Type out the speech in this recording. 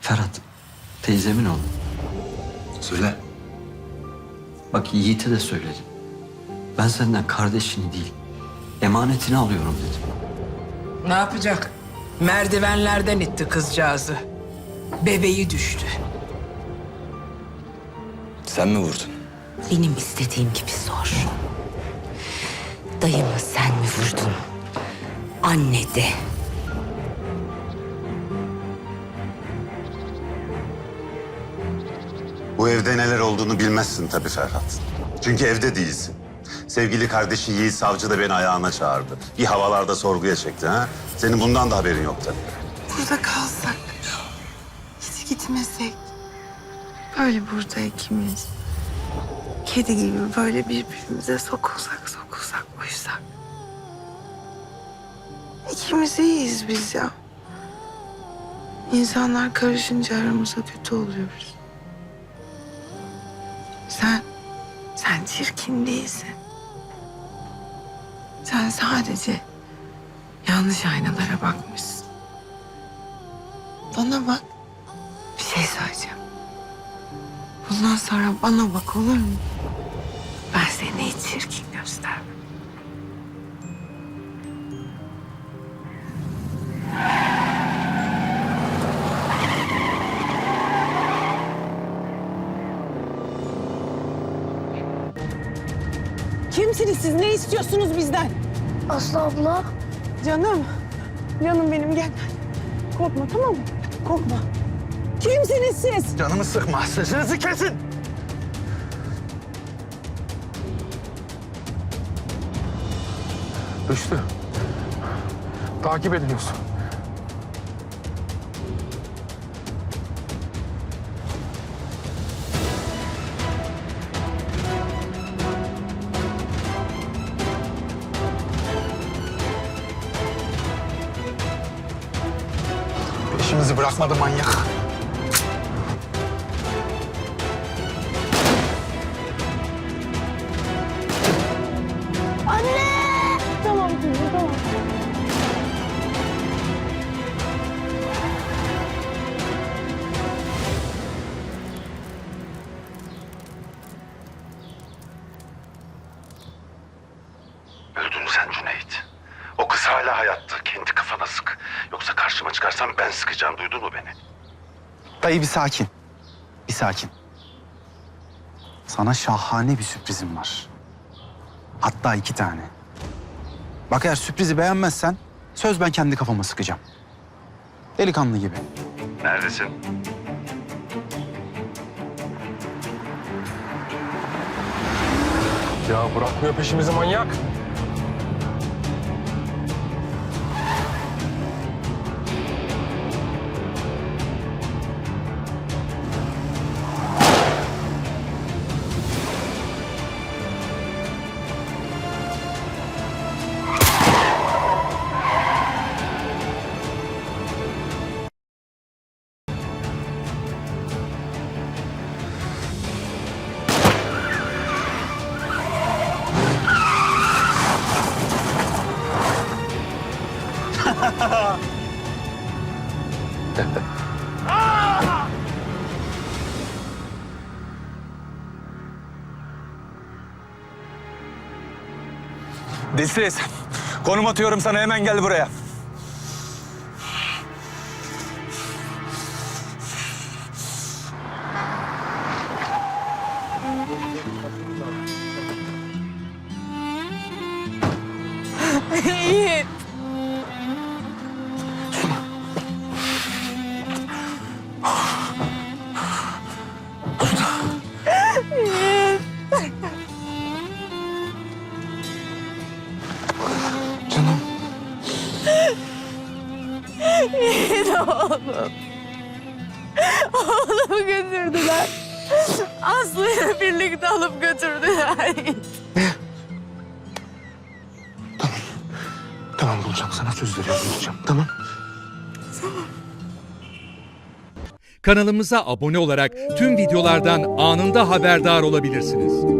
Ferhat, teyzemin oğlu. Söyle. Bak Yiğit'e de söyledim. Ben senden kardeşini değil, emanetini alıyorum dedim. Ne yapacak? Merdivenlerden itti kızcağızı. Bebeği düştü. Sen mi vurdun? Benim istediğim gibi sor. Dayımı sen mi vurdun? Anne de. Bu evde neler olduğunu bilmezsin tabii Ferhat. Çünkü evde değilsin. Sevgili kardeşi Yiğit Savcı da beni ayağına çağırdı. Bir havalarda sorguya çekti ha. Senin bundan da haberin yok tabii. Burada kalsak, hiç gitmesek. Böyle burada ikimiz. Kedi gibi böyle birbirimize sokulsak sokulsak uyusak. İkimiz iyiyiz biz ya. İnsanlar karışınca aramıza kötü oluyoruz. Çirkin değilsin. Sen sadece yanlış aynalara bakmışsın. Bana bak. Bir şey söyleyeceğim. Bundan sonra bana bak olur mu? Ben seni hiç çirkin göstermem. Kimsiniz siz? Ne istiyorsunuz bizden? Aslı abla. Canım. Canım benim gel. Korkma tamam mı? Korkma. Kimsiniz siz? Canımı sıkma. Sesinizi kesin. Düştü. Takip ediliyorsun. Peşimizi bırakmadı manyak. Tamam kızım tamam. Öldün sen Cüneyt. Kendi kafana sık. Yoksa karşıma çıkarsan ben sıkacağım. Duydun mu beni? Dayı bir sakin. Bir sakin. Sana şahane bir sürprizim var. Hatta iki tane. Bak eğer sürprizi beğenmezsen söz ben kendi kafama sıkacağım. Delikanlı gibi. Neredesin? Ya bırakmıyor peşimizi manyak. Dilsiz. Konum atıyorum sana hemen gel buraya. Yiğit. Yiğit oğlum. Oğlumu götürdüler. Aslı'yla birlikte alıp götürdüler. Tamam bulacağım sana söz veriyorum bulacağım. Tamam. Kanalımıza abone olarak tüm videolardan anında haberdar olabilirsiniz.